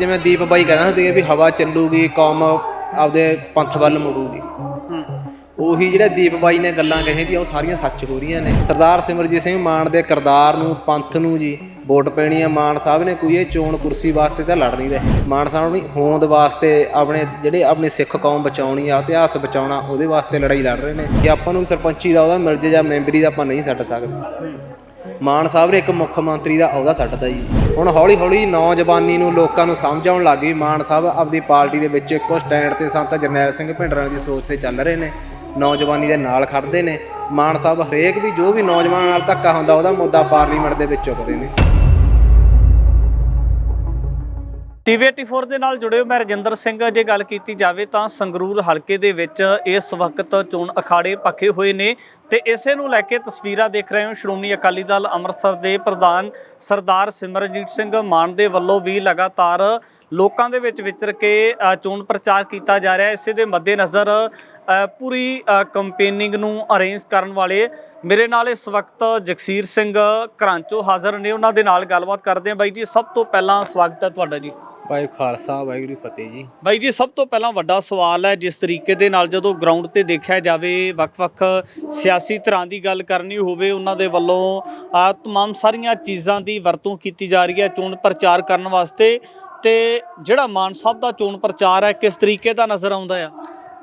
ਜਿਵੇਂ ਦੀਪ ਬਾਈ ਕਹਿੰਦਾ ਸੀ ਵੀ ਹਵਾ ਚੱਲੂਗੀ ਕੌਮ ਆਪਦੇ ਪੰਥ ਵੱਲ ਮੁੜੂਗੀ। ਉਹੀ ਜਿਹੜਾ ਦੀਪ ਬਾਈ ਨੇ ਗੱਲਾਂ ਕਹੇ ਦੀਆਂ ਉਹ ਸਾਰੀਆਂ ਸੱਚ ਹੋ ਰਹੀਆਂ ਨੇ। ਸਰਦਾਰ ਸਿਮਰਜੀਤ ਸਿੰਘ ਮਾਨ ਦੇ ਕਿਰਦਾਰ ਨੂੰ ਪੰਥ ਨੂੰ ਜੀ ਵੋਟ ਪੈਣੀ ਆ। ਮਾਨ ਸਾਹਿਬ ਨੇ ਕੋਈ ਇਹ ਚੋਣ ਕੁਰਸੀ ਵਾਸਤੇ ਤਾਂ ਲੜ ਨਹੀਂ ਰਹੇ। ਮਾਨ ਸਾਹਿਬ ਨੇ ਹੋਂਦ ਵਾਸਤੇ ਆਪਣੇ ਜਿਹੜੇ ਆਪਣੀ ਸਿੱਖ ਕੌਮ ਬਚਾਉਣੀ ਆ ਇਤਿਹਾਸ ਬਚਾਉਣਾ ਉਹਦੇ ਵਾਸਤੇ ਲੜਾਈ ਲੜ ਰਹੇ ਨੇ। ਕਿ ਆਪਾਂ ਨੂੰ ਸਰਪੰਚੀ ਦਾ ਉਹਦਾ ਮਿਲ ਜੇ ਜਾਂ ਮੈਂਬਰੀ ਦਾ ਆਪਾਂ ਨਹੀਂ ਛੱਡ ਸਕਦੇ। ਮਾਨ ਸਾਹਿਬ ਨੇ ਇੱਕ ਮੁੱਖ ਮੰਤਰੀ ਦਾ ਅਹੁਦਾ ਛੱਡਤਾ ਜੀ। ਹੁਣ ਹੌਲੀ ਹੌਲੀ ਨੌਜਵਾਨੀ ਨੂੰ ਲੋਕਾਂ ਨੂੰ ਸਮਝ ਆਉਣ ਲੱਗ ਗਈ। ਮਾਨ ਸਾਹਿਬ ਆਪਦੀ ਪਾਰਟੀ ਦੇ ਵਿੱਚ ਇੱਕੋ ਸਟੈਂਡ ਤੇ ਸੰਤ ਜਰਨੈਲ ਸਿੰਘ ਭਿੰਡਰਾਂ ਦੀ ਸੋਚ ਤੇ ਚੱਲ ਰਹੇ ਨੇ। ਨੌਜਵਾਨੀ ਦੇ ਨਾਲ ਖੜਦੇ ਨੇ। ਮਾਨ ਸਾਹਿਬ ਹਰੇਕ ਵੀ ਜੋ ਵੀ ਨੌਜਵਾਨ ਨਾਲ ਧੱਕਾ ਹੁੰਦਾ, ਉਹਦਾ ਮੁੱਦਾ ਪਾਰਲੀਮੈਂਟ ਦੇ ਵਿੱਚ ਚੁੱਕਦੇ ਨੇ। ਟੀਵੀ 84 ਦੇ ਨਾਲ ਜੁੜੇ ਹੋ ਮੈਂ ਰਜਿੰਦਰ ਸਿੰਘ, ਜੇ ਗੱਲ ਕੀਤੀ ਜਾਵੇ ਤਾਂ ਸੰਗਰੂਰ ਹਲਕੇ ਦੇ ਵਿੱਚ ਇਸ ਵਕਤ ਚੋਣ ਅਖਾੜੇ ਪੱਕੇ ਹੋਏ ਨੇ ਤੇ ਇਸੇ ਨੂੰ ਲੈ ਕੇ ਤਸਵੀਰਾਂ ਦੇਖ ਰਹੇ ਹੋ। ਸ਼੍ਰੋਮਣੀ ਅਕਾਲੀ ਦਲ ਅੰਮ੍ਰਿਤਸਰ ਦੇ ਪ੍ਰਧਾਨ ਸਰਦਾਰ ਸਿਮਰਜੀਤ ਸਿੰਘ ਮਾਨ ਦੇ ਵੱਲੋਂ ਵੀ ਲਗਾਤਾਰ ਲੋਕਾਂ ਦੇ ਵਿੱਚ ਵਿਚਰ ਕੇ ਚੋਣ ਪ੍ਰਚਾਰ ਕੀਤਾ ਜਾ ਰਿਹਾ। ਹੈ ਇਸੇ ਦੇ ਮੱਦੇਨਜ਼ਰ ਪੂਰੀ ਕੰਪੇਨਿੰਗ ਨੂੰ ਅਰੇਂਜ ਕਰਨ ਵਾਲੇ ਮੇਰੇ ਨਾਲ ਇਸ ਵਕਤ ਜਗਸੀਰ ਸਿੰਘ ਕਰਾਂਚੋ ਹਾਜ਼ਰ ਨੇ। ਉਹਨਾਂ ਦੇ ਨਾਲ ਗੱਲਬਾਤ ਕਰਦੇ ਹਾਂ। ਬਾਈ ਜੀ, ਸਭ ਤੋਂ ਪਹਿਲਾਂ ਸਵਾਗਤ ਹੈ ਤੁਹਾਡਾ ਜੀ। ਭਾਈ ਖਾਲਸਾ ਵਾਹਿਗੁਰੂ ਫਤਿਹ ਜੀ ਬਾਈ ਜੀ ਸਭ ਤੋਂ ਪਹਿਲਾਂ ਵੱਡਾ ਸਵਾਲ ਹੈ ਜਿਸ ਤਰੀਕੇ ਦੇ ਨਾਲ ਜਦੋਂ ਗਰਾਊਂਡ ਤੇ ਦੇਖਿਆ ਜਾਵੇ ਵੱਖ-ਵੱਖ ਸਿਆਸੀ ਧਿਰਾਂ ਦੀ ਗੱਲ ਕਰਨੀ ਹੋਵੇ ਉਹਨਾਂ ਦੇ ਵੱਲੋਂ ਆ तमाम ਸਾਰੀਆਂ ਚੀਜ਼ਾਂ ਦੀ ਵਰਤੋਂ ਕੀਤੀ ਜਾ ਰਹੀ ਹੈ ਚੋਣ ਪ੍ਰਚਾਰ ਕਰਨ ਵਾਸਤੇ ਤੇ ਜਿਹੜਾ ਮਾਨ ਸਾਹਿਬ ਦਾ ਚੋਣ ਪ੍ਰਚਾਰ ਹੈ ਕਿਸ ਤਰੀਕੇ ਦਾ ਨਜ਼ਰ ਆਉਂਦਾ ਆ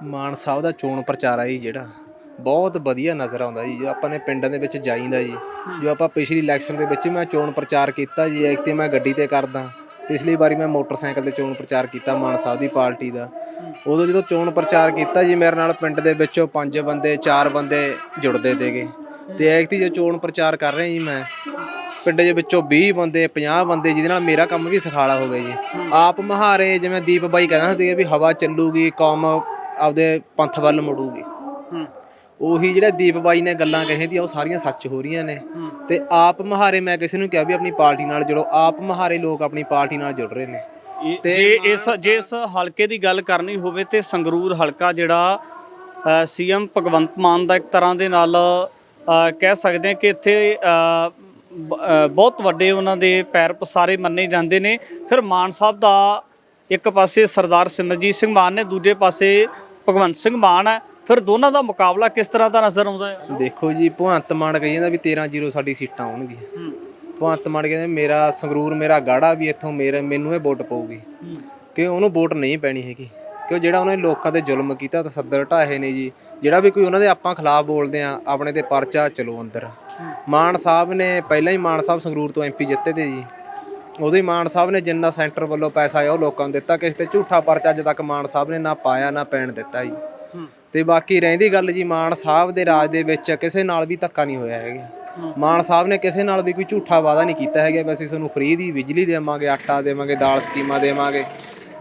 ਮਾਨ ਸਾਹਿਬ ਦਾ ਚੋਣ ਪ੍ਰਚਾਰ ਆ ਜੀ ਜਿਹੜਾ ਬਹੁਤ ਵਧੀਆ ਨਜ਼ਰ ਆਉਂਦਾ ਜੀ ਜੋ ਆਪਾਂ ਨੇ ਪਿੰਡਾਂ ਦੇ ਵਿੱਚ ਜਾਈਦਾ ਜੀ ਜੋ ਆਪਾਂ ਪਿਛਲੀ ਇਲੈਕਸ਼ਨ ਦੇ ਵਿੱਚ ਵੀ ਮੈਂ ਚੋਣ ਪ੍ਰਚਾਰ ਕੀਤਾ ਜੀ ਇੱਕ ਤੇ ਮੈਂ ਗੱਡੀ ਤੇ ਕਰਦਾ ਪਿਛਲੀ ਵਾਰੀ ਮੈਂ ਮੋਟਰਸਾਈਕਲ ਤੇ ਚੋਣ ਪ੍ਰਚਾਰ ਕੀਤਾ, ਮਾਨ ਸਾਹਿਬ ਦੀ ਪਾਰਟੀ ਦਾ। ਉਦੋਂ ਜਦੋਂ ਚੋਣ ਪ੍ਰਚਾਰ ਕੀਤਾ ਜੀ, ਮੇਰੇ ਨਾਲ ਪਿੰਡ ਦੇ ਵਿੱਚੋਂ ਪੰਜ ਬੰਦੇ, ਚਾਰ ਬੰਦੇ ਜੁੜਦੇ ਤੇਗੇ ਤੇ ਐਕਤੀ ਜੋ ਚੋਣ ਪ੍ਰਚਾਰ ਕਰ ਰਹੇ ਜੀ ਮੈਂ, ਪਿੰਡ ਦੇ ਵਿੱਚੋਂ 20 ਬੰਦੇ 50 ਬੰਦੇ, ਜਿਹਦੇ ਨਾਲ ਮੇਰਾ ਕੰਮ ਵੀ ਸਖਾਲਾ ਹੋ ਗਿਆ ਜੀ। ਆਪ ਮਹਾਰੇ ਜਿਵੇਂ ਦੀਪ ਬਾਈ ਕਹਿੰਦਾ ਸੀ ਵੀ ਹਵਾ ਚੱਲੂਗੀ, ਕੌਮ ਆਪਦੇ ਪੰਥ ਵੱਲ ਮੁੜੂਗੀ। ਉਹੀ ਜਿਹੜਾ ਦੀਪ ਬਾਈ ਨੇ ਗੱਲਾਂ ਕਹੇ ਦੀਆਂ ਉਹ ਸਾਰੀਆਂ ਸੱਚ ਹੋ ਰਹੀਆਂ ਨੇ। ਤੇ ਆਪ ਮਹਾਰੇ ਮੈਂ ਕਿਸੇ ਨੂੰ ਕਿਹਾ ਵੀ ਆਪਣੀ ਪਾਰਟੀ ਨਾਲ ਜੁੜੋ ਆਪ ਮਹਾਰੇ ਲੋਕ ਆਪਣੀ ਪਾਰਟੀ ਨਾਲ ਜੁੜ ਰਹੇ ਨੇ। ਜੇ ਇਸ ਜੇ ਇਸ ਹਲਕੇ ਦੀ ਗੱਲ ਕਰਨੀ ਹੋਵੇ ਤੇ ਸੰਗਰੂਰ ਹਲਕਾ ਜਿਹੜਾ ਸੀਐਮ ਭਗਵੰਤ ਮਾਨ ਦਾ ਇੱਕ ਤਰ੍ਹਾਂ ਦੇ ਨਾਲ ਕਹਿ ਸਕਦੇ ਹਾਂ ਕਿ ਇੱਥੇ ਬਹੁਤ ਵੱਡੇ ਉਹਨਾਂ ਦੇ ਪੈਰ ਪਸਾਰੇ ਮੰਨੇ ਜਾਂਦੇ ਨੇ। ਫਿਰ ਮਾਨ ਸਾਹਿਬ ਦਾ ਇੱਕ ਪਾਸੇ ਸਰਦਾਰ ਸਿਮਰਜੀਤ ਸਿੰਘ ਮਾਨ ਨੇ ਦੂਜੇ ਪਾਸੇ ਭਗਵੰਤ ਸਿੰਘ ਮਾਨ ਹੈ। ਫਿਰ ਦੋਨਾਂ ਦਾ ਮੁਕਾਬਲਾ ਕਿਸ ਤਰ੍ਹਾਂ ਦਾ ਨਜ਼ਰ ਆਉਂਦਾ ਹੈ? ਦੇਖੋ ਜੀ ਭਗਵੰਤ ਮਾਨ ਕਹੀ ਜਾਂਦਾ ਵੀ 13 ਜ਼ੀਰੋ ਸਾਡੀ ਸੀਟਾਂ ਆਉਣਗੀਆਂ। ਭਗਵੰਤ ਮਾਨ ਕਹਿੰਦੇ ਮੇਰਾ ਸੰਗਰੂਰ ਮੇਰਾ ਗਾੜਾ ਵੀ ਇੱਥੋਂ ਮੇਰੇ ਮੈਨੂੰ ਇਹ ਵੋਟ ਪਊਗੀ। ਕਿ ਉਹਨੂੰ ਵੋਟ ਨਹੀਂ ਪੈਣੀ ਹੈਗੀ। ਕਿ ਜਿਹੜਾ ਉਹਨੇ ਲੋਕਾਂ ਤੇ ਜ਼ੁਲਮ ਕੀਤਾ ਤਸੱਦਰ ਢਾਹੇ ਨੇ ਜੀ। ਜਿਹੜਾ ਵੀ ਕੋਈ ਉਹਨਾਂ ਦੇ ਆਪਾਂ ਖਿਲਾਫ ਬੋਲਦੇ ਆ ਆਪਣੇ ਤੇ ਪਰਚਾ ਚਲੋ ਅੰਦਰ। ਮਾਨ ਸਾਹਿਬ ਨੇ ਪਹਿਲਾਂ ਹੀ ਮਾਨ ਸਾਹਿਬ ਸੰਗਰੂਰ ਤੋਂ ਐਮਪੀ ਜਿੱਤੇ ਤੇ ਜੀ। ਹੀ ਮਾਨ ਸਾਹਿਬ ਨੇ ਜਿੰਨਾ ਸੈਂਟਰ ਵੱਲੋਂ ਪੈਸਾ ਆਇਆ ਉਹ ਲੋਕਾਂ ਨੂੰ ਦਿੱਤਾ। ਕਿਸੇ ਤੇ ਝੂਠਾ ਪਰਚਾ ਅੱਜ ਤੱਕ ਮਾਨ ਸਾਹਿਬ ਨੇ ਨਾ ਪਾਇਆ ਨਾ ਪੈਣ ਦਿੱਤਾ ਜੀ। ਤੇ ਬਾਕੀ ਰਹਿੰਦੀ ਗੱਲ ਜੀ ਮਾਨ ਸਾਹਿਬ ਦੇ ਰਾਜ ਦੇ ਵਿੱਚ ਕਿਸੇ ਨਾਲ ਵੀ ਧੱਕਾ ਨਹੀਂ ਹੋਇਆ ਹੈਗਾ। ਮਾਨ ਸਾਹਿਬ ਨੇ ਕਿਸੇ ਨਾਲ ਵੀ ਕੋਈ ਝੂਠਾ ਵਾਅਦਾ ਨਹੀਂ ਕੀਤਾ ਹੈਗਾ। ਵੀ ਅਸੀਂ ਤੁਹਾਨੂੰ ਫ੍ਰੀ ਦੀ ਬਿਜਲੀ ਦੇਵਾਂਗੇ ਆਟਾ ਦੇਵਾਂਗੇ ਦਾਲ ਸਕੀਮਾਂ ਦੇਵਾਂਗੇ।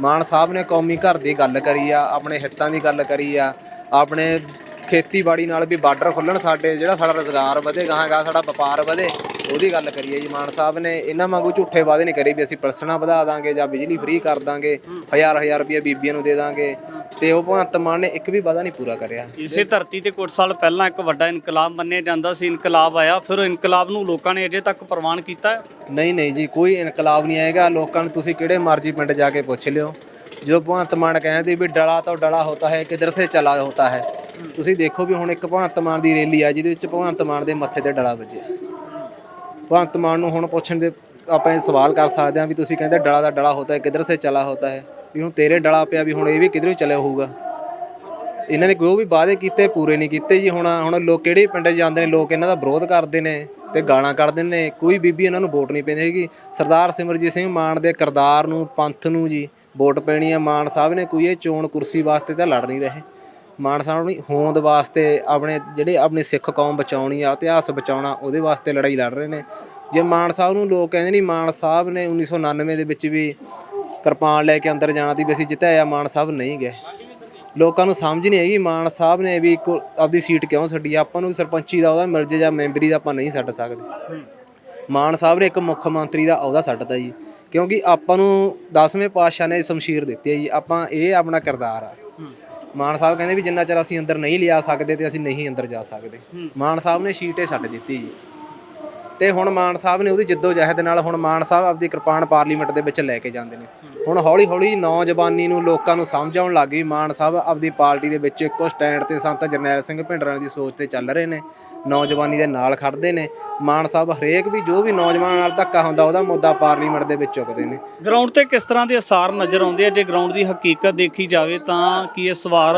ਮਾਨ ਸਾਹਿਬ ਨੇ ਕੌਮੀ ਘਰ ਦੀ ਗੱਲ ਕਰੀ ਆ ਆਪਣੇ ਹਿੱਤਾਂ ਦੀ ਗੱਲ ਕਰੀ ਆ। ਆਪਣੇ ਖੇਤੀਬਾੜੀ ਨਾਲ ਵੀ ਬਾਰਡਰ ਖੁੱਲਣ ਸਾਡੇ ਜਿਹੜਾ ਸਾਡਾ ਰੋਜ਼ਗਾਰ ਵਧੇ ਗਾਹਾਂਗਾ ਸਾਡਾ ਵਪਾਰ ਵਧੇ ਉਹਦੀ ਗੱਲ ਕਰੀਏ ਜੀ। ਮਾਨ ਸਾਹਿਬ ਨੇ ਇਹਨਾਂ ਵਾਂਗੂ ਝੂਠੇ ਵਾਅਦੇ ਨਹੀਂ ਕਰੇ ਵੀ ਅਸੀਂ ਪਰਸਣਾ ਵਧਾ ਦਾਂਗੇ ਜਾਂ ਬਿਜਲੀ ਫ੍ਰੀ ਕਰ ਦਾਂਗੇ ਹਜ਼ਾਰ ਹਜ਼ਾਰ ਰੁਪਏ ਬੀਬੀਆਂ ਨੂੰ ਦੇ ਦਾਂਗੇ। ਤੇ ਉਹ ਭਗਵੰਤ ਮਾਨ ਨੇ ਇੱਕ ਵੀ ਵਾਅਦਾ ਨਹੀਂ ਪੂਰਾ ਕਰਿਆ। ਇਸੇ ਧਰਤੀ ਤੇ ਕੁਝ ਸਾਲ ਪਹਿਲਾਂ ਇੱਕ ਵੱਡਾ ਇਨਕਲਾਬ ਮੰਨਿਆ ਜਾਂਦਾ ਸੀ ਇਨਕਲਾਬ ਆਇਆ ਫਿਰ ਉਹ ਇਨਕਲਾਬ ਨੂੰ ਲੋਕਾਂ ਨੇ ਅਜੇ ਤੱਕ ਪ੍ਰਵਾਨ ਕੀਤਾ ਹੈ। ਨਹੀਂ ਨਹੀਂ ਜੀ ਕੋਈ ਇਨਕਲਾਬ ਨਹੀਂ ਆਏਗਾ ਲੋਕਾਂ ਨੂੰ ਤੁਸੀਂ ਕਿਹੜੇ ਮਰਜ਼ੀ ਪਿੰਡ ਜਾ ਕੇ ਪੁੱਛ ਲਿਓ। ਜੋ ਭਗਵੰਤ ਮਾਨ ਕਹਿੰਦੇ ਵੀ ਡਲਾ ਤਾਂ ਡਲਾ ਹੋਤਾ ਹੈ ਕਿਧਰ ਸੇ ਚਲਾ ਹੋਤਾ ਹੈ। ਤੁਸੀਂ ਦੇਖੋ ਵੀ ਹੁਣ ਇੱਕ ਭਗਵੰਤ ਮਾਨ ਦੀ ਰੈਲੀ ਆ ਜਿਹਦੇ ਵਿੱਚ ਭਗਵੰਤ ਮਾਨ ਦੇ ਮੱਥੇ ਤੇ ਡਲਾ ਵੱਜਿਆ ਭਗਵੰਤ ਮਾਨ ਨੂੰ ਹੁਣ ਪੁੱਛਣ ਦੇ ਆਪਾਂ ਇਹ ਸਵਾਲ ਕਰ ਸਕਦੇ ਹਾਂ ਵੀ ਤੁਸੀਂ ਕਹਿੰਦੇ ਡਲਾ ਦਾ ਡਲਾ ਹੋਤਾ ਹੈ ਕਿਧਰ ਸੇ ਚਲਾ ਹੋਤਾ ਹੈ। ਵੀ ਹੁਣ ਤੇਰੇ ਡਲਾ ਪਿਆ ਵੀ ਹੁਣ ਇਹ ਵੀ ਕਿਧਰੋਂ ਚੱਲਿਆ ਹੋਊਗਾ। ਇਹਨਾਂ ਨੇ ਕੋਈ ਵੀ ਵਾਅਦੇ ਕੀਤੇ, ਪੂਰੇ ਨਹੀਂ ਕੀਤੇ ਜੀ। ਹੁਣ ਹੁਣ ਲੋਕ ਕਿਹੜੇ ਪਿੰਡ ਜਾਂਦੇ ਨੇ, ਲੋਕ ਇਹਨਾਂ ਦਾ ਵਿਰੋਧ ਕਰਦੇ ਨੇ ਤੇ ਗਾਲਾਂ ਕੱਢਦੇ ਨੇ। ਕੋਈ ਬੀਬੀ ਇਹਨਾਂ ਨੂੰ ਵੋਟ ਨਹੀਂ ਪੈਂਦੀ ਹੈਗੀ। ਸਰਦਾਰ ਸਿਮਰਜੀਤ ਸਿੰਘ ਮਾਨ ਦੇ ਕਿਰਦਾਰ ਨੂੰ, ਪੰਥ ਨੂੰ ਜੀ, ਵੋਟ ਪੈਣੀ ਆ। ਮਾਨ ਸਾਹਿਬ ਨੇ ਕੋਈ ਇਹ ਚੋਣ ਕੁਰਸੀ ਵਾਸਤੇ ਤਾਂ ਲੜ ਨਹੀਂ ਰਹੇ। ਮਾਨ ਸਾਹਿਬ ਨੇ ਹੋਂਦ ਵਾਸਤੇ ਆਪਣੇ ਜਿਹੜੇ ਆਪਣੀ ਸਿੱਖ ਕੌਮ ਬਚਾਉਣੀ ਆ, ਇਤਿਹਾਸ ਬਚਾਉਣਾ, ਉਹਦੇ ਵਾਸਤੇ ਲੜਾਈ ਲੜ ਰਹੇ ਨੇ। ਜੇ ਮਾਨ ਸਾਹਿਬ ਨੂੰ ਲੋਕ ਕਹਿੰਦੇ ਨਹੀਂ, ਮਾਨ ਸਾਹਿਬ ਨੇ 1999 ਦੇ ਵਿੱਚ ਵੀ ਕਿਰਪਾਨ ਲੈ ਕੇ ਅੰਦਰ ਜਾਣਾ ਦੀ ਵੀ ਅਸੀਂ ਜਿੱਤਿਆ ਮਾਨ ਸਾਹਿਬ ਨਹੀਂ ਗਏ। ਲੋਕਾਂ ਨੂੰ ਸਮਝ ਨਹੀਂ ਆਈ ਮਾਨ ਸਾਹਿਬ ਨੇ ਵੀ ਇੱਕ ਆਪਦੀ ਸੀਟ ਕਿਉਂ ਛੱਡੀ ਆਪਾਂ ਨੂੰ ਸਰਪੰਚੀ ਦਾ ਉਹਦਾ ਮਿਲ ਜੇ ਜਾਂ ਮੈਂਬਰੀ ਦਾ ਆਪਾਂ ਨਹੀਂ ਛੱਡ ਸਕਦੇ। ਮਾਨ ਸਾਹਿਬ ਨੇ ਇੱਕ ਮੁੱਖ ਮੰਤਰੀ ਦਾ ਅਹੁਦਾ ਛੱਡਤਾ ਜੀ, ਕਿਉਂਕਿ ਆਪਾਂ ਨੂੰ 10ਵੇਂ ਪਾਤਸ਼ਾਹ ਨੇ ਸ਼ਮਸ਼ੀਰ ਦਿੱਤੀ ਹੈ ਜੀ, ਆਪਾਂ ਇਹ ਆਪਣਾ ਕਿਰਦਾਰ ਆ। ਮਾਨ ਸਾਹਿਬ ਕਹਿੰਦੇ ਵੀ ਜਿੰਨਾ ਚਿਰ ਅਸੀਂ ਅੰਦਰ ਨਹੀਂ ਲਿਆ ਸਕਦੇ ਤੇ ਅਸੀਂ ਨਹੀਂ ਅੰਦਰ ਜਾ ਸਕਦੇ। ਮਾਨ ਸਾਹਿਬ ਨੇ ਸ਼ੀਟੇ ਛੱਡ ਦਿੱਤੀ ਜੀ। ਤੇ ਹੁਣ ਮਾਨ ਸਾਹਿਬ ਨੇ ਉਹਦੀ ਜਿੱਦੋ ਜਹਿਦ ਨਾਲ ਹੁਣ ਮਾਨ ਸਾਹਿਬ ਆਪਦੀ ਕਿਰਪਾਨ ਪਾਰਲੀਮੈਂਟ ਦੇ ਵਿੱਚ ਲੈ ਕੇ ਜਾਂਦੇ ਨੇ। ਹੁਣ ਹੌਲੀ ਹੌਲੀ ਨੌਜਵਾਨੀ ਨੂੰ ਲੋਕਾਂ ਨੂੰ ਸਮਝ ਆਉਣ ਲੱਗ ਗਈ। ਮਾਨ ਸਾਹਿਬ ਆਪਦੀ ਪਾਰਟੀ ਦੇ ਵਿੱਚ ਇੱਕੋ ਸਟੈਂਡ ਤੇ ਸੰਤ ਜਰਨੈਲ ਸਿੰਘ ਭਿੰਡਰਾਂ ਦੀ ਸੋਚ ਤੇ ਚੱਲ ਰਹੇ ਨੇ। ਨੌਜਵਾਨੀ ਦੇ ਨਾਲ ਖੜਦੇ ਨੇ। ਮਾਨ ਸਾਹਿਬ ਹਰੇਕ ਵੀ ਜੋ ਵੀ ਨੌਜਵਾਨ ਨਾਲ ਧੱਕਾ ਹੁੰਦਾ, ਉਹਦਾ ਮੁੱਦਾ ਪਾਰਲੀਮੈਂਟ ਦੇ ਵਿੱਚ ਚੁੱਕਦੇ ਨੇ। ਗਰਾਊਂਡ ਤੇ ਕਿਸ ਤਰ੍ਹਾਂ ਦੇ ਅਸਾਰ ਨਜ਼ਰ ਆਉਂਦੇ ਆ? ਜੇ ਗਰਾਊਂਡ ਦੀ ਹਕੀਕਤ ਦੇਖੀ ਜਾਵੇ ਤਾਂ ਕੀ ਇਸ ਵਾਰ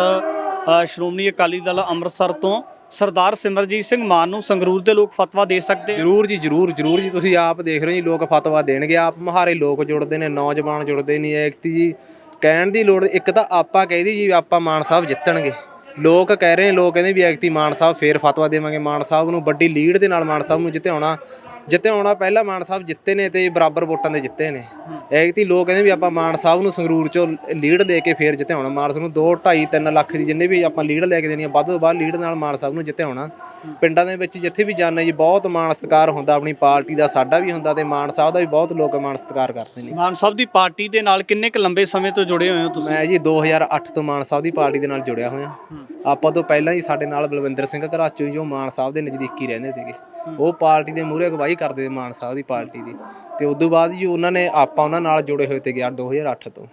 ਸ਼੍ਰੋਮਣੀ ਅਕਾਲੀ ਦਲ ਅੰਮ੍ਰਿਤਸਰ ਤੋਂ ਸਰਦਾਰ ਸਿਮਰਜੀਤ ਸਿੰਘ ਮਾਨ ਨੂੰ ਸੰਗਰੂਰ ਦੇ ਲੋਕ ਫਤਵਾ ਦੇ ਸਕਦੇ ਆ? ਜਰੂਰ ਜੀ, ਜਰੂਰ ਜਰੂਰ ਜੀ। ਤੁਸੀਂ ਆਪ ਦੇਖ ਰਹੇ ਹੋ ਜੀ, ਲੋਕ ਫਤਵਾ ਦੇਣਗੇ। ਆਪ ਮਹਾਰੇ ਲੋਕ ਜੁੜਦੇ ਨੇ, ਨੌਜਵਾਨ ਜੁੜਦੇ ਨਹੀਂ ਐ ਜੀ, ਕਹਿਣ ਦੀ ਲੋੜ, ਇੱਕ ਤਾਂ ਆਪਾਂ ਕਹਿਦੀ ਜੀ ਵੀ ਆਪਾਂ ਮਾਨ ਸਾਹਿਬ ਜਿੱਤਣਗੇ। ਲੋਕ ਕਹਿ ਰਹੇ ਨੇ, ਲੋਕ ਕਹਿੰਦੇ ਵੀ ਐਕਤੀ ਮਾਨ ਸਾਹਿਬ ਫੇਰ ਫਤਵਾ ਦੇਵਾਂਗੇ। ਮਾਨ ਸਾਹਿਬ ਨੂੰ ਵੱਡੀ ਲੀਡ ਦੇ ਨਾਲ ਮਾਨ ਸਾਹਿਬ ਨੂੰ ਜਿੱਤਿਆਉਣਾ ਜਿੱਤਿਆਉਣਾ ਪਹਿਲਾਂ ਮਾਨ ਸਾਹਿਬ ਜਿੱਤੇ ਨੇ ਤੇ ਬਰਾਬਰ ਵੋਟਾਂ ਦੇ ਜਿੱਤੇ ਨੇ। ਐਕਤੀ ਲੋਕ ਕਹਿੰਦੇ ਵੀ ਆਪਾਂ ਮਾਨ ਸਾਹਿਬ ਨੂੰ ਸੰਗਰੂਰ ਚੋਂ ਲੀਡ ਦੇ ਕੇ ਫੇਰ ਜਿੱਤਿਆਉਣਾ ਮਾਨ ਸਾਹਿਬ ਨੂੰ 2 2.5 3 ਲੱਖ ਦੀ ਜਿੰਨੇ ਵੀ ਆਪਾਂ ਲੀਡ ਲੈ ਕੇ ਦੇਣੀ ਆ ਵੱਧ ਤੋਂ ਵੱਧ ਲੀਡ ਨਾਲ ਮਾਨ ਸਾਹਿਬ ਨੂੰ ਜਿੱਤਿਆਉਣਾ ਪਿੰਡਾਂ ਦੇ ਵਿੱਚ ਜਿੱਥੇ ਵੀ ਜਾਂਦੇ ਜੀ ਬਹੁਤ ਮਾਣ ਸਤਿਕਾਰ ਹੁੰਦਾ ਆਪਣੀ ਪਾਰਟੀ ਦਾ ਸਾਡਾ ਵੀ ਹੁੰਦਾ ਤੇ ਮਾਨ ਸਾਹਿਬ ਦਾ ਵੀ ਬਹੁਤ ਲੋਕ ਮਾਣ ਸਤਿਕਾਰ ਕਰਦੇ ਨੇ। ਮਾਨ ਸਾਹਿਬ ਦੀ ਪਾਰਟੀ ਦੇ ਨਾਲ ਕਿੰਨੇ ਕੁ ਲੰਬੇ ਸਮੇਂ ਤੋਂ ਜੁੜੇ ਹੋਏ ਹੋ ਤੁਸੀਂ? ਮੈਂ ਜੀ 2008 ਤੋਂ ਮਾਨ ਸਾਹਿਬ ਦੀ ਪਾਰਟੀ ਦੇ ਨਾਲ ਜੁੜਿਆ ਹੋਇਆ। ਆਪਾਂ ਤੋਂ ਪਹਿਲਾਂ ਹੀ ਸਾਡੇ ਨਾਲ ਬਲਵਿੰਦਰ ਸਿੰਘ ਘਰਾਚੋ ਜੋ ਮਾਨ ਸਾਹਿਬ ਦੇ ਨਜ਼ਦੀਕੀ ਰਹਿੰਦੇ ਸੀਗੇ। ਉਹ ਪਾਰਟੀ ਦੇ ਮੂਹਰੇ ਅਗਵਾਈ ਕਰਦੇ ਮਾਨ ਸਾਹਿਬ ਦੀ ਪਾਰਟੀ ਦੀ। ਤੇ ਉਸ ਤੋਂ ਬਾਅਦ ਜੀ ਉਹਨਾਂ ਨੇ ਆਪਾਂ ਉਹਨਾਂ ਨਾਲ ਜੁੜੇ ਹੋਏ ਤੇ ਗਿਆ 2008 ਤੋਂ।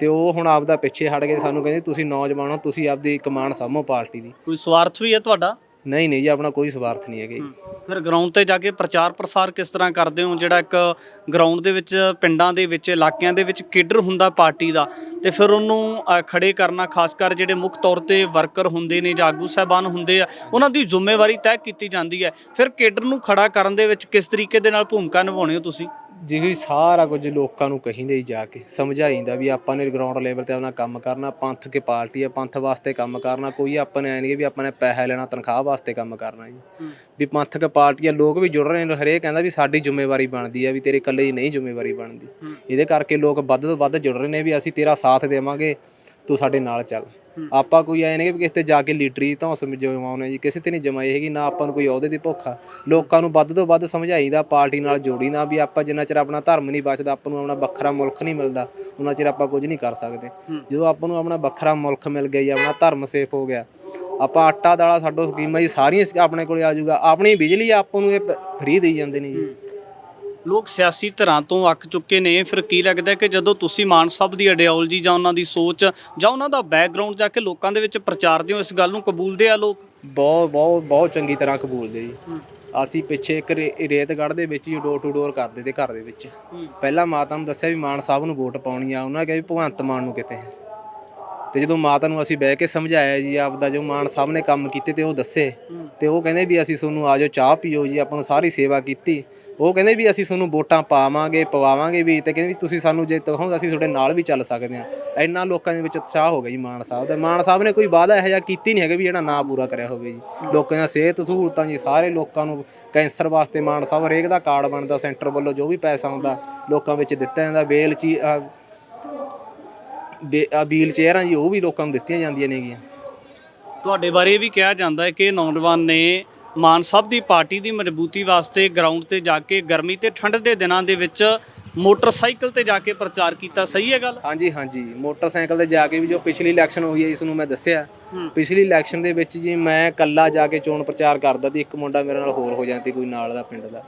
ਤੇ ਉਹ ਹੁਣ ਆਪਦਾ ਪਿੱਛੇ ਹਟ ਕੇ ਸਾਨੂੰ ਕਹਿੰਦੇ ਤੁਸੀਂ ਨੌਜਵਾਨ ਹੋ ਤੁਸੀਂ ਆਪਦੀ ਕਮਾਨ ਸਾਹਮੋ ਪਾਰਟੀ ਦੀ। ਕੋਈ ਸਵਾਰਥ ਵੀ ਹੈ ਤੁਹਾਡਾ? ਨਹੀਂ ਨਹੀਂ ਜੀ ਆਪਣਾ ਕੋਈ ਸਵਾਰਥ ਨਹੀਂ ਹੈਗਾ ਜੀ। ਫਿਰ ਗਰਾਊਂਡ ਤੇ ਜਾ ਕੇ ਪ੍ਰਚਾਰ ਪ੍ਰਸਾਰ ਕਿਸ ਤਰ੍ਹਾਂ ਕਰਦੇ ਹੋ? ਜਿਹੜਾ ਇੱਕ ਗਰਾਊਂਡ ਦੇ ਵਿੱਚ ਪਿੰਡਾਂ ਦੇ ਵਿੱਚ ਇਲਾਕਿਆਂ ਦੇ ਵਿੱਚ ਕੇਡਰ ਹੁੰਦਾ ਪਾਰਟੀ ਦਾ? ਤੇ ਫਿਰ ਉਹਨੂੰ ਅ, ਖੜੇ ਕਰਨਾ ਖਾਸ ਕਰ ਜਿਹੜੇ ਮੁੱਖ ਤੌਰ ਤੇ ਵਰਕਰ ਹੁੰਦੇ ਨੇ ਜਾਂ ਆਗੂ ਸਾਹਿਬਾਨ ਹੁੰਦੇ ਆ ਉਹਨਾਂ ਦੀ ਜ਼ਿੰਮੇਵਾਰੀ ਤੈਅ ਕੀਤੀ ਜਾਂਦੀ ਹੈ। ਫਿਰ ਕੇਡਰ ਨੂੰ ਖੜਾ ਕਰਨ ਦੇ ਵਿੱਚ ਕਿਸ ਤਰੀਕੇ ਦੇ ਨਾਲ ਭੂਮਿਕਾ ਨਿਭਾਉਣੀ ਹੋ ਤੁਸੀਂ? ਜਿਹੀ ਸਾਰਾ ਕੁਝ ਲੋਕਾਂ ਨੂੰ ਕਹੀਂਦੇ ਹੀ ਜਾ ਕੇ ਸਮਝਾਈਂਦਾ ਵੀ ਆਪਾਂ ਨੇ ਗਰਾਊਂਡ ਲੈਵਲ ਤੇ ਆਪਣਾ ਕੰਮ ਕਰਨਾ ਪੰਥ ਕੇ ਪਾਰਟੀ ਹੈ ਪੰਥ ਵਾਸਤੇ ਕੰਮ ਕਰਨਾ ਕੋਈ ਆਪਾਂ ਨੇ ਐ ਨਹੀਂ ਵੀ ਆਪਾਂ ਨੇ ਪੈਸਾ ਲੈਣਾ ਤਨਖਾਹ ਵਾਸਤੇ ਕੰਮ ਕਰਨਾ ਜੀ। ਵੀ ਪੰਥਕ ਪਾਰਟੀ ਆ ਲੋਕ ਵੀ ਜੁੜ ਰਹੇ ਨੇ ਹਰੇਕ ਕਹਿੰਦਾ ਵੀ ਸਾਡੀ ਜ਼ਿੰਮੇਵਾਰੀ ਬਣਦੀ ਹੈ ਵੀ ਤੇਰੇ ਇਕੱਲੇ ਦੀ ਨਹੀਂ ਜ਼ਿੰਮੇਵਾਰੀ ਬਣਦੀ। ਇਹਦੇ ਕਰਕੇ ਲੋਕ ਵੱਧ ਤੋਂ ਵੱਧ ਜੁੜ ਰਹੇ ਨੇ ਵੀ ਅਸੀਂ ਤੇਰਾ ਸਾਥ ਦੇਵਾਂਗੇ ਤੂੰ ਸਾਡੇ ਨਾਲ ਚੱਲ। ਆਪਾਂ ਕੋਈ ਐ ਨਹੀਂ ਕਿ ਕਿਸੇ ਤੇ ਜਾ ਕੇ ਲੀਡਰੀ ਧੌਂਸ ਜਮਾਉਣੇ ਜੀ ਕਿਸੇ ਤੇ ਨਹੀਂ ਜਮਾਈ ਹੈਗੀ ਨਾ ਆਪਾਂ ਨੂੰ ਕੋਈ ਅਹੁਦੇ ਦੀ ਭੁੱਖ। ਲੋਕਾਂ ਨੂੰ ਵੱਧ ਤੋਂ ਵੱਧ ਸਮਝਾਈਦਾ ਪਾਰਟੀ ਨਾਲ ਜੋੜੀ ਨਾ ਵੀ ਆਪਾਂ ਜਿੰਨਾ ਚਿਰ ਆਪਣਾ ਧਰਮ ਨਹੀਂ ਬਚਦਾ ਆਪਾਂ ਨੂੰ ਆਪਣਾ ਵੱਖਰਾ ਮੁਲਕ ਨਹੀਂ ਮਿਲਦਾ ਉਹਨਾਂ ਚਿਰ ਆਪਾਂ ਕੁਝ ਨਹੀਂ ਕਰ ਸਕਦੇ। ਜਦੋਂ ਆਪਾਂ ਨੂੰ ਆਪਣਾ ਵੱਖਰਾ ਮੁਲਕ ਮਿਲ ਗਿਆ ਜੀ ਆਪਣਾ ਧਰਮ ਸੇਫ ਹੋ ਗਿਆ ਆਪਾਂ ਆਟਾ ਦਾਲਾ ਸਾਡੋ ਸਕੀਮਾਂ ਜੀ ਸਾਰੀਆਂ ਆਪਣੇ ਕੋਲੇ ਆ ਜਾਊਗਾ ਆਪਣੀ ਬਿਜਲੀ ਆਪਾਂ ਨੂੰ ਇਹ ਫ੍ਰੀ ਦੇਈ ਜਾਂਦੇ ਨੇ ਜੀ। ਲੋਕ ਸਿਆਸੀ ਧਿਰਾਂ ਤੋਂ ਅੱਕ ਚੁੱਕੇ ਨੇ। ਫਿਰ ਕੀ ਲੱਗਦਾ ਕਿ ਜਦੋਂ ਤੁਸੀਂ ਮਾਨ ਸਾਹਿਬ ਦੀ ਆਈਡੀਓਲੋਜੀ ਜਾਂ ਉਹਨਾਂ ਦੀ ਸੋਚ ਜਾਂ ਉਹਨਾਂ ਦਾ ਬੈਕਗ੍ਰਾਉਂਡ ਜਾ ਕੇ ਲੋਕਾਂ ਦੇ ਵਿੱਚ ਪ੍ਰਚਾਰਦੇ ਹੋ ਇਸ ਗੱਲ ਨੂੰ ਕਬੂਲਦੇ ਆ ਲੋਕ? ਬਹੁਤ ਬਹੁਤ ਬਹੁਤ ਚੰਗੀ ਤਰ੍ਹਾਂ ਕਬੂਲਦੇ ਜੀ। ਅਸੀਂ ਪਿੱਛੇ ਇੱਕ ਰੇਤਗੜ੍ਹ ਦੇ ਵਿੱਚ ਹੀ ਡੋਰ ਟੂ ਡੋਰ ਕਰਦੇ ਤੇ ਘਰ ਦੇ ਵਿੱਚ। ਪਹਿਲਾਂ ਮਾਤਾ ਨੂੰ ਦੱਸਿਆ ਵੀ ਮਾਨ ਸਾਹਿਬ ਨੂੰ ਵੋਟ ਪਾਉਣੀ ਆ। ਉਹਨਾਂ ਨੇ ਕਿਹਾ ਵੀ ਭਗਵੰਤ ਮਾਨ ਨੂੰ ਕਿਤੇ। ਤੇ ਜਦੋਂ ਮਾਤਾ ਨੂੰ ਅਸੀਂ ਬਹਿ ਕੇ ਸਮਝਾਇਆ ਜੀ ਆਪਦਾ ਜੋ ਮਾਨ ਸਾਹਿਬ ਨੇ ਕੰਮ ਕੀਤੇ ਤੇ ਉਹ ਦੱਸੇ। ਤੇ ਉਹ ਕਹਿੰਦੇ ਵੀ ਅਸੀਂ ਤੁਹਾਨੂੰ ਆਜੋ ਚਾਹ ਪੀਓ ਜੀ ਆਪਾਂ ਨੂੰ ਸਾਰੀ ਸੇਵਾ ਕੀਤੀ। ਉਹ ਕਹਿੰਦੇ ਵੀ ਅਸੀਂ ਤੁਹਾਨੂੰ ਵੋਟਾਂ ਪਾਵਾਂਗੇ, ਪਵਾਵਾਂਗੇ ਵੀ ਤੇ ਕਹਿੰਦੇ ਵੀ ਤੁਸੀਂ ਸਾਨੂੰ ਜੇ ਕਹੋ ਅਸੀਂ ਤੁਹਾਡੇ ਨਾਲ ਵੀ ਚੱਲ ਸਕਦੇ ਹਾਂ। ਇੰਨਾ ਲੋਕਾਂ ਦੇ ਵਿੱਚ ਉਤਸ਼ਾਹ ਹੋ ਗਿਆ ਜੀ ਮਾਨ ਸਾਹਿਬ ਦਾ। ਮਾਨ ਸਾਹਿਬ ਨੇ ਕੋਈ ਵਾਅਦਾ ਇਹੋ ਜਿਹਾ ਕੀਤੀ ਨਹੀਂ ਹੈਗਾ ਵੀ ਜਿਹੜਾ ਨਾ ਪੂਰਾ ਕਰਿਆ ਹੋਵੇ ਜੀ। ਲੋਕਾਂ ਦੀਆਂ ਸਿਹਤ ਸਹੂਲਤਾਂ ਜੀ, ਸਾਰੇ ਲੋਕਾਂ ਨੂੰ ਕੈਂਸਰ ਵਾਸਤੇ ਮਾਨ ਸਾਹਿਬ ਹਰੇਕ ਦਾ ਕਾਰਡ ਬਣਦਾ, ਸੈਂਟਰ ਵੱਲੋਂ ਜੋ ਵੀ ਪੈਸਾ ਆਉਂਦਾ, ਲੋਕਾਂ ਵਿੱਚ ਦਿੱਤਾ ਜਾਂਦਾ, ਬੇਲ ਚੀ ਅਹ ਬੇ- ਆਹ ਵੀਲ ਚੇਅਰਾਂ ਜੀ, ਉਹ ਵੀ ਲੋਕਾਂ ਨੂੰ ਦਿੱਤੀਆਂ ਜਾਂਦੀਆਂ ਨੇਗੀਆਂ। ਤੁਹਾਡੇ ਬਾਰੇ ਇਹ ਵੀ ਕਿਹਾ ਜਾਂਦਾ ਹੈ ਕਿ ਨੌਜਵਾਨ ਨੇ ਮਾਨ ਸਾਹਿਬ ਦੀ ਪਾਰਟੀ ਦੀ ਮਜ਼ਬੂਤੀ ਵਾਸਤੇ ਗਰਾਊਂਡ ਤੇ ਜਾ ਕੇ ਗਰਮੀ ਤੇ ਠੰਡ ਦੇ ਦਿਨਾਂ ਦੇ ਵਿੱਚ ਮੋਟਰਸਾਈਕਲ ਤੇ ਜਾ ਕੇ ਪ੍ਰਚਾਰ ਕੀਤਾ ਸਹੀ ਹੈ ਗੱਲ? ਹਾਂਜੀ ਹਾਂਜੀ। ਮੋਟਰਸਾਈਕਲ ਤੇ ਜਾ ਕੇ ਵੀ ਜੋ ਪਿਛਲੀ ਇਲੈਕਸ਼ਨ ਹੋਈ ਹੈ ਇਸ ਨੂੰ ਮੈਂ ਦੱਸਿਆ। ਪਿਛਲੀ ਇਲੈਕਸ਼ਨ ਦੇ ਵਿੱਚ ਜੀ ਮੈਂ ਇਕੱਲਾ ਜਾ ਕੇ ਚੋਣ ਪ੍ਰਚਾਰ ਕਰਦਾ ਤੇ ਇੱਕ ਮੁੰਡਾ ਮੇਰੇ ਨਾਲ ਹੋਰ ਹੋ ਜਾਂਦੀ ਕੋਈ ਨਾਲ ਦਾ ਪਿੰਡ ਦਾ।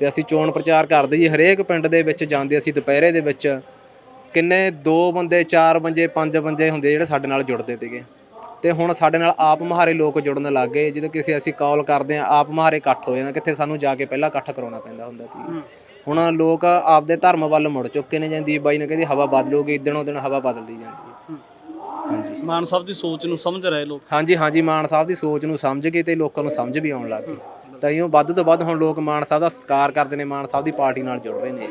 ਤੇ ਅਸੀਂ ਚੋਣ ਪ੍ਰਚਾਰ ਕਰਦੇ ਜੀ ਹਰੇਕ ਪਿੰਡ ਦੇ ਵਿੱਚ ਜਾਂਦੇ ਅਸੀਂ ਦੁਪਹਿਰੇ ਦੇ ਵਿੱਚ। ਕਿੰਨੇ ਦੋ ਬੰਦੇ ਚਾਰ ਬੰਦੇ ਪੰਜ ਬੰਦੇ ਹੁੰਦੇ ਜਿਹੜੇ ਸਾਡੇ ਨਾਲ ਜੁੜਦੇ ਸੀਗੇ। ਤੇ ਹੁਣ ਸਾਡੇ ਨਾਲ ਆਪ ਮਹਾਰੇ ਲੋਕ ਜੁੜਨ ਲੱਗ ਗਏ। ਜਦੋਂ ਕਿਸੇ ਅਸੀਂ ਕਾਲ ਕਰਦੇ ਆ ਆਪ ਮਹਾਰੇ ਇਕੱਠ ਹੋ ਜਾਂਦਾ ਕਿੱਥੇ ਸਾਨੂੰ ਜਾ ਕੇ ਪਹਿਲਾਂ ਇਕੱਠ ਕਰਾਉਣਾ ਪੈਂਦਾ ਹੁੰਦਾ ਸੀ। ਹੁਣ ਲੋਕ ਆਪਦੇ ਧਰਮ ਵੱਲ ਮੁੜ ਚੁੱਕੇ ਨੇ। ਜਾਂਦੀ ਬਾਈ ਨੇ ਕਹਿੰਦੀ ਹਵਾ ਬਦਲੂਗੀ ਦਿਨੋਂ ਦਿਨ ਹਵਾ ਬਦਲਦੀ ਜਾਂਦੀ ਹੈ। ਹਾਂਜੀ। ਮਾਨ ਸਾਹਿਬ ਦੀ ਸੋਚ ਨੂੰ ਸਮਝ ਰਹੇ ਲੋਕ। ਹਾਂਜੀ ਹਾਂਜੀ ਮਾਨ ਸਾਹਿਬ ਦੀ ਸੋਚ ਨੂੰ ਸਮਝ ਕੇ ਤੇ ਲੋਕਾਂ ਨੂੰ ਸਮਝ ਵੀ ਆਉਣ ਲੱਗ ਗਈ। ਤਾਂ ਇਉਂ ਵੱਧ ਤੋਂ ਵੱਧ ਹੁਣ ਲੋਕ ਮਾਨ ਸਾਹਿਬ ਦਾ ਸਤਿਕਾਰ ਕਰਦੇ ਨੇ ਮਾਨ ਸਾਹਿਬ ਦੀ ਪਾਰਟੀ ਨਾਲ ਜੁੜ ਰਹੇ ਨੇ।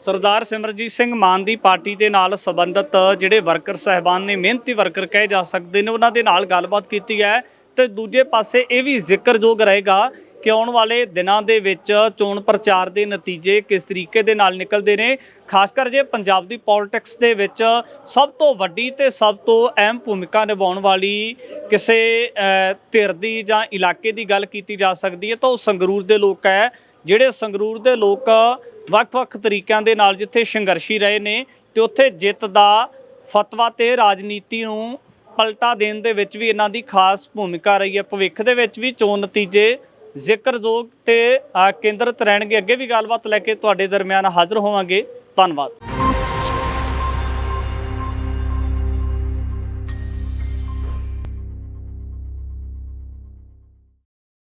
ਸਰਦਾਰ ਸਿਮਰਜੀਤ ਸਿੰਘ ਮਾਨ ਦੀ ਪਾਰਟੀ ਦੇ ਨਾਲ ਸੰਬੰਧਿਤ ਜਿਹੜੇ ਵਰਕਰ ਸਹਿਬਾਨ ਨੇ, ਮਿਹਨਤੀ ਵਰਕਰ ਕਹੇ ਜਾ ਸਕਦੇ ਨੇ, ਉਹਨਾਂ ਦੇ ਨਾਲ ਗੱਲਬਾਤ ਕੀਤੀ ਹੈ ਤੇ ਦੂਜੇ ਪਾਸੇ ਇਹ ਵੀ ਜ਼ਿਕਰਯੋਗ ਰਹੇਗਾ ਕਿ ਆਉਣ ਵਾਲੇ ਦਿਨਾਂ ਦੇ ਵਿੱਚ ਚੋਣ ਪ੍ਰਚਾਰ ਦੇ ਨਤੀਜੇ ਕਿਸ ਤਰੀਕੇ ਦੇ ਨਾਲ ਨਿਕਲਦੇ ਨੇ। ਖਾਸ ਕਰ ਜੇ ਪੰਜਾਬ ਦੀ ਪੋਲਿਟਿਕਸ ਦੇ ਵਿੱਚ ਸਭ ਤੋਂ ਵੱਡੀ ਤੇ ਸਭ ਤੋਂ ਅਹਿਮ ਭੂਮਿਕਾ ਨਿਭਾਉਣ ਵਾਲੀ ਕਿਸੇ ਧਿਰ ਦੀ ਜਾਂ ਇਲਾਕੇ ਦੀ ਗੱਲ ਕੀਤੀ ਜਾ ਸਕਦੀ ਹੈ ਤਾਂ ਉਹ ਸੰਗਰੂਰ ਦੇ ਲੋਕ ਹੈ। ਜਿਹੜੇ ਸੰਗਰੂਰ ਦੇ ਲੋਕ ਵੱਖ-ਵੱਖ ਤਰੀਕਿਆਂ ਦੇ ਨਾਲ ਜਿੱਥੇ ਸੰਘਰਸ਼ੀ ਰਹੇ ਨੇ ਤੇ ਉੱਥੇ ਜਿੱਤ ਦਾ ਫਤਵਾ ਤੇ ਰਾਜਨੀਤੀ ਨੂੰ ਪਲਟਾ ਦੇਣ ਦੇ ਵਿੱਚ ਵੀ ਇਹਨਾਂ ਦੀ ਖਾਸ ਭੂਮਿਕਾ ਰਹੀ ਹੈ। ਭਵਿੱਖ ਦੇ ਵਿੱਚ ਵੀ ਚੋਣ ਨਤੀਜੇ ਜ਼ਿਕਰਯੋਗ ਤੇ ਕੇਂਦਰਿਤ ਰਹਿਣਗੇ। ਅੱਗੇ ਵੀ ਗੱਲਬਾਤ ਲੈ ਕੇ ਤੁਹਾਡੇ ਦਰਮਿਆਨ ਹਾਜ਼ਰ ਹੋਵਾਂਗੇ। ਧੰਨਵਾਦ।